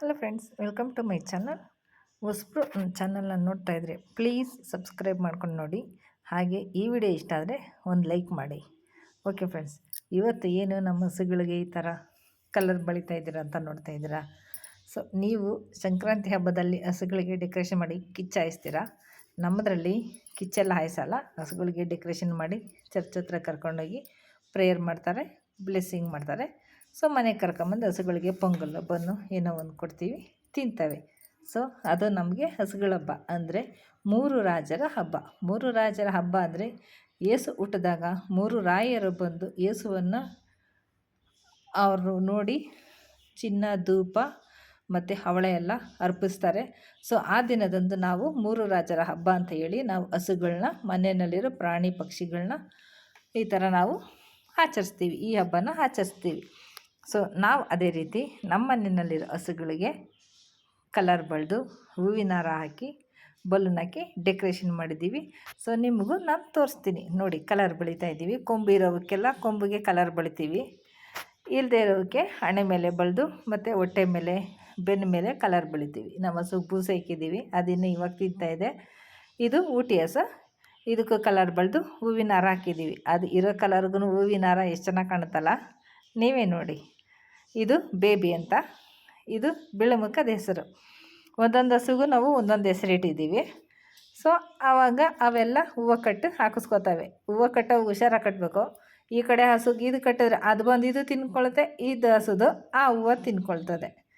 Hello friends welcome to my channel ಹೊಸಬ್ರು ಚಾನಲನ್ನು ಚಾನಲ್ನ ನೋಡ್ತಾ ಇದ್ರೆ ಪ್ಲೀಸ್ ಸಬ್ಸ್ಕ್ರೈಬ್ ಮಾಡ್ಕೊಂಡು ನೋಡಿ. ಹಾಗೆ ಈ ವಿಡಿಯೋ ಇಷ್ಟ ಆದರೆ ಒಂದು ಲೈಕ್ ಮಾಡಿ. ಓಕೆ ಫ್ರೆಂಡ್ಸ್ ಇವತ್ತು ಏನು ನಮ್ಮ ಹಸುಗಳಿಗೆ ಈ ಥರ ಕಲರ್ ಬಳಿತಾ ಇದ್ದೀರಾ ಅಂತ ನೋಡ್ತಾ ಇದ್ದೀರಾ? ಸೊ ನೀವು ಸಂಕ್ರಾಂತಿ ಹಬ್ಬದಲ್ಲಿ ಹಸುಗಳಿಗೆ ಡೆಕೋರೇಷನ್ ಮಾಡಿ ಕಿಚ್ಚ ಹಾಯಿಸ್ತೀರಾ? ನಮ್ಮದರಲ್ಲಿ ಕಿಚ್ಚೆಲ್ಲ ಹಾಯಿಸಲ್ಲ, ಹಸುಗಳಿಗೆ ಡೆಕೋರೇಷನ್ ಮಾಡಿ ಚರ್ಚ್ ಹತ್ರ ಕರ್ಕೊಂಡೋಗಿ ಪ್ರೇಯರ್ ಮಾಡ್ತಾರೆ ಬ್ಲೆಸ್ಸಿಂಗ್ ಮಾಡ್ತಾರೆ. ಸೊ ಮನೆಗೆ ಕರ್ಕೊಂಬಂದು ಹಸುಗಳಿಗೆ ಪೊಂಗಲ್ ಬನ್ನು ಏನೋ ಒಂದು ಕೊಡ್ತೀವಿ, ತಿಂತವೆ. ಸೊ ಅದು ನಮಗೆ ಹಸುಗಳ ಹಬ್ಬ ಅಂದರೆ ಮೂರು ರಾಜರ ಹಬ್ಬ. ಮೂರು ರಾಜರ ಹಬ್ಬ ಅಂದರೆ ಏಸು ಹುಟ್ಟಿದಾಗ ಮೂರು ರಾಯರು ಬಂದು ಏಸುವನ್ನು ಅವರು ನೋಡಿ ಚಿನ್ನ, ಧೂಪ ಮತ್ತು ಹವಳೆ ಎಲ್ಲ ಅರ್ಪಿಸ್ತಾರೆ. ಸೊ ಆ ದಿನದಂದು ನಾವು ಮೂರು ರಾಜರ ಹಬ್ಬ ಅಂತ ಹೇಳಿ ನಾವು ಹಸುಗಳನ್ನ ಮನೆಯಲ್ಲಿರೋ ಪ್ರಾಣಿ ಪಕ್ಷಿಗಳನ್ನ ಈ ಥರ ನಾವು ಆಚರಿಸ್ತೀವಿ. ಈ ಹಬ್ಬನ ಆಚರಿಸ್ತೀವಿ. ಸೊ ನಾವು ಅದೇ ರೀತಿ ನಮ್ಮ ಮನೆಯಲ್ಲಿರೋ ಹಸುಗಳಿಗೆ ಕಲರ್ ಬಳಿದು ಹೂವಿನ ಹಾರ ಹಾಕಿ, ಬಲೂನ್ ಹಾಕಿ ಡೆಕೋರೇಷನ್ ಮಾಡಿದ್ದೀವಿ. ಸೊ ನಿಮಗೂ ನಾನು ತೋರಿಸ್ತೀನಿ. ನೋಡಿ ಕಲರ್ ಬಳಿತಾ ಇದ್ದೀವಿ. ಕೊಂಬು ಇರೋವಕ್ಕೆಲ್ಲ ಕೊಂಬಿಗೆ ಕಲರ್ ಬಳಿತೀವಿ. ಇಲ್ಲದೆ ಇರೋಕ್ಕೆ ಹಣೆ ಮೇಲೆ ಬಳಿದು ಮತ್ತು ಹೊಟ್ಟೆ ಮೇಲೆ, ಬೆನ್ನ ಮೇಲೆ ಕಲರ್ ಬಳಿತೀವಿ. ನಮ್ಮ ಹಸು ಬೂಸೆ ಇಕ್ಕಿದ್ದೀವಿ ಅದನ್ನು ಇವಾಗ ತಿಂತಾ ಇದೆ. ಇದು ಊಟಿ ಹಸ. ಇದಕ್ಕೂ ಕಲರ್ ಬಳಿದು ಹೂವಿನ ಹಾರ ಹಾಕಿದ್ದೀವಿ. ಅದು ಇರೋ ಕಲರ್ಗೂ ಹೂವಿನ ಹಾರ ಎಷ್ಟು ಚೆನ್ನಾಗಿ ಕಾಣುತ್ತಲ್ಲ? ನೀವೇ ನೋಡಿ. ಇದು ಬೇಬಿ ಅಂತ. ಇದು ಬಿಳಮುಖದ ಹೆಸರು. ಒಂದೊಂದು ಹಸುಗೂ ನಾವು ಒಂದೊಂದು ಹೆಸರು ಇಟ್ಟಿದ್ದೀವಿ. ಸೊ, ಆವಾಗ ಅವೆಲ್ಲ ಹೂವು ಕಟ್ಟು ಹಾಕಿಸ್ಕೋತವೆ. ಹೂವು ಕಟ್ಟೋ ಹುಷಾರಾಗಿ ಕಟ್ಟಬೇಕು ಈ ಕಡೆ ಹಸುಗೆ ಇದು ಕಟ್ಟಿದ್ರೆ ಅದು ಬಂದು ಇದು ತಿನ್ಕೊಳುತ್ತೆ, ಇದು ಹಸುದು ಆ ಹೂವು ತಿನ್ಕೊಳ್ತದೆ.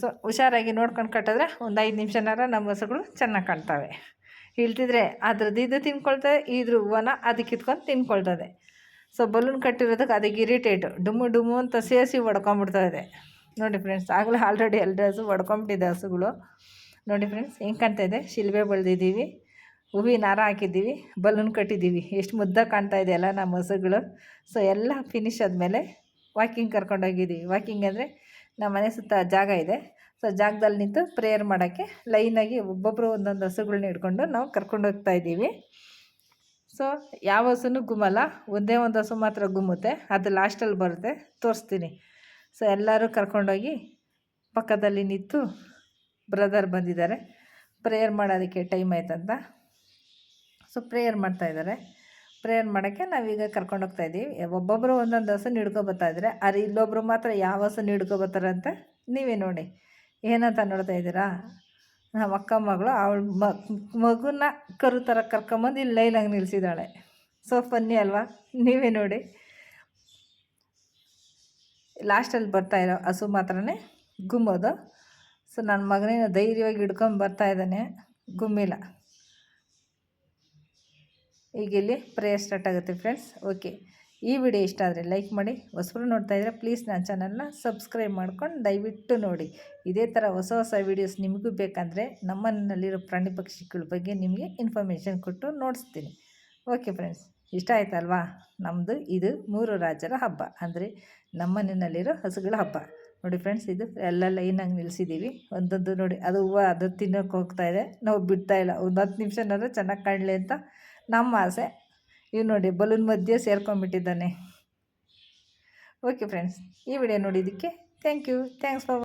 ಸೊ, ಹುಷಾರಾಗಿ ನೋಡ್ಕೊಂಡು ಕಟ್ಟಿದ್ರೆ ಒಂದು ಐದು ನಿಮಿಷನಾರ ನಮ್ಮ ಹಸುಗಳು ಚೆನ್ನಾಗಿ ಕಾಣ್ತವೆ. ಇಳ್ತಿದ್ರೆ ಅದ್ರದ್ದು ಇದು ತಿನ್ಕೊಳ್ತದೆ, ಇದ್ರ ಹೂವನ್ನ ಅದಕ್ಕೆ ಕಿತ್ಕೊಂಡು ತಿನ್ಕೊಳ್ತದೆ. ಸೊ ಬಲೂನ್ ಕಟ್ಟಿರೋದಕ್ಕೆ ಅದಕ್ಕೆ ಇರಿಟೇಟು ಡುಮ್ಮು ಡುಮ್ಮು ಅಂತ ಸೇರಿಸಿ ಒಡ್ಕೊಂಬಿಡ್ತಾ ಇದೆ ನೋಡಿ ಫ್ರೆಂಡ್ಸ್ ಆಗಲೇ ಆಲ್ರೆಡಿ ಎರಡು ಹಸು ಹೊಡ್ಕೊಂಬಿಟ್ಟಿದೆ ಹಸುಗಳು. ನೋಡಿ ಫ್ರೆಂಡ್ಸ್ ಹೆಂಗೆ ಕಾಣ್ತಾ ಇದೆ ಶಿಲ್ಬೆ ಬೆಳೆದಿದ್ದೀವಿ, ಹೂವಿನ ಹಾರ ಹಾಕಿದ್ದೀವಿ ಬಲೂನ್ ಕಟ್ಟಿದ್ದೀವಿ. ಎಷ್ಟು ಮುದ್ದ ಕಾಣ್ತಾ ಇದೆ ಅಲ್ಲ ನಮ್ಮ ಹಸುಗಳು. ಸೊ ಎಲ್ಲ ಫಿನಿಶ್ ಆದಮೇಲೆ ವಾಕಿಂಗ್ ಕರ್ಕೊಂಡೋಗಿದ್ದೀವಿ ವಾಕಿಂಗ್ ಅಂದರೆ ನಮ್ಮ ಮನೆ ಸುತ್ತ ಜಾಗ ಇದೆ. ಸೊ ಜಾಗದಲ್ಲಿ ನಿಂತು ಪ್ರೇಯರ್ ಮಾಡೋಕ್ಕೆ ಲೈನಾಗಿ ಒಬ್ಬೊಬ್ಬರು ಒಂದೊಂದು ಹಸುಗಳನ್ನ ಹಿಡ್ಕೊಂಡು ನಾವು ಕರ್ಕೊಂಡೋಗ್ತಾ ಇದ್ದೀವಿ ಸೊ ಯಾವ ಹಸುನೂ ಗುಮ್ಮಲ್ಲ? ಒಂದೇ ಒಂದು ಹಸು ಮಾತ್ರ ಗುಮ್ಮುತ್ತೆ. ಅದು ಲಾಸ್ಟಲ್ಲಿ ಬರುತ್ತೆ. ತೋರಿಸ್ತೀನಿ. ಸೊ ಎಲ್ಲರೂ ಕರ್ಕೊಂಡೋಗಿ ಪಕ್ಕದಲ್ಲಿ ನಿಂತು ಬ್ರದರ್ ಬಂದಿದ್ದಾರೆ. ಪ್ರೇಯರ್ ಮಾಡೋದಕ್ಕೆ ಟೈಮ್ ಆಯ್ತಂತ. ಸೊ ಪ್ರೇಯರ್ ಮಾಡ್ತಾಯಿದ್ದಾರೆ ಪ್ರೇಯರ್ ಮಾಡೋಕ್ಕೆ ನಾವೀಗ ಕರ್ಕೊಂಡೋಗ್ತಾ ಇದ್ದೀವಿ. ಒಬ್ಬೊಬ್ಬರು ಒಂದೊಂದು ಹಸು ಹಿಡ್ಕೊಬತ್ತಾ ಇದ್ದಾರೆ ಅರೆ ಇಲ್ಲೊಬ್ಬರು ಮಾತ್ರ ಯಾವ ಹಸು ಹಿಡ್ಕೊ ಅಂತ ನೀವೇ ನೋಡಿ. ಏನಂತ ನೋಡ್ತಾ ಇದ್ದೀರಾ? ನಮ್ಮ ಅಕ್ಕ ಮಗಳು ಅವಳು ಮಗುನ ಕರು ಥರ ಕರ್ಕೊಂಬಂದು ಇಲ್ಲಿ ಲೈನಾಗಿ ನಿಲ್ಲಿಸಿದ್ದಾಳೆ ಸೊ ಫನ್ನಿ ಅಲ್ವಾ? ನೀವೇ ನೋಡಿ. ಲಾಸ್ಟಲ್ಲಿ ಇರೋ ಹಸು ಮಾತ್ರನೇ ಗುಮ್ಮೋದು. ಸೊ ನನ್ನ ಮಗನೇನ ಧೈರ್ಯವಾಗಿ ಹಿಡ್ಕೊಂಡು ಬರ್ತಾ ಇದ್ದಾನೆ. ಗುಮ್ಮಿಲ್ಲ. ಈಗ ಇಲ್ಲಿ ಪ್ರೇಯರ್ ಸ್ಟಾರ್ಟ್ ಆಗುತ್ತೆ ಫ್ರೆಂಡ್ಸ್ ಓಕೆ ಈ ವಿಡಿಯೋ ಇಷ್ಟ ಆದರೆ ಲೈಕ್ ಮಾಡಿ. ಹೊಸಬ್ರು ನೋಡ್ತಾ ಇದ್ದರೆ ಪ್ಲೀಸ್ ನನ್ನ ಚಾನಲ್ನ ಸಬ್ಸ್ಕ್ರೈಬ್ ಮಾಡ್ಕೊಂಡು ದಯವಿಟ್ಟು ನೋಡಿ. ಇದೇ ಥರ ಹೊಸ ಹೊಸ ವೀಡಿಯೋಸ್ ನಿಮಗೂ ಬೇಕಂದರೆ ನಮ್ಮನ್ನಲ್ಲಿರೋ ಪ್ರಾಣಿ ಪಕ್ಷಿಗಳ ಬಗ್ಗೆ ನಿಮಗೆ ಇನ್ಫಾರ್ಮೇಷನ್ ಕೊಟ್ಟು ನೋಡಿಸ್ತೀನಿ. ಓಕೆ ಫ್ರೆಂಡ್ಸ್, ಇಷ್ಟ ಆಯ್ತಲ್ವಾ? ನಮ್ಮದು ಇದು ಮೂರು ರಾಜರ ಹಬ್ಬ. ಅಂದರೆ ನಮ್ಮನೆಯಲ್ಲಿರೋ ಹಸುಗಳ ಹಬ್ಬ. ನೋಡಿ ಫ್ರೆಂಡ್ಸ್, ಇದು ಎಲ್ಲ ಲೈನಾಗಿ ನಿಲ್ಲಿಸಿದ್ದೀವಿ ಒಂದೊಂದು ನೋಡಿ, ಅದು ಹೂವು, ಅದು ತಿನ್ನೋಕೆ ಹೋಗ್ತಾ ಇದೆ. ನಾವು ಬಿಡ್ತಾ ಇಲ್ಲ. ಒಂದು ಹತ್ತು ನಿಮಿಷನಾದ್ರೂ ಚೆನ್ನಾಗಿ ಕಾಣಲಿ ಅಂತ ನಮ್ಮ ಆಸೆ. ಇವು ನೋಡಿ ಬಲೂನ್ ಮಧ್ಯೆ ಸೇರ್ಕೊಂಡ್ಬಿಟ್ಟಿದ್ದಾನೆ. ಓಕೆ ಫ್ರೆಂಡ್ಸ್ ಈ ವಿಡಿಯೋ ನೋಡಿದ್ದಕ್ಕೆ ಥ್ಯಾಂಕ್ ಯು ಥ್ಯಾಂಕ್ಸ್ ಫಾರ್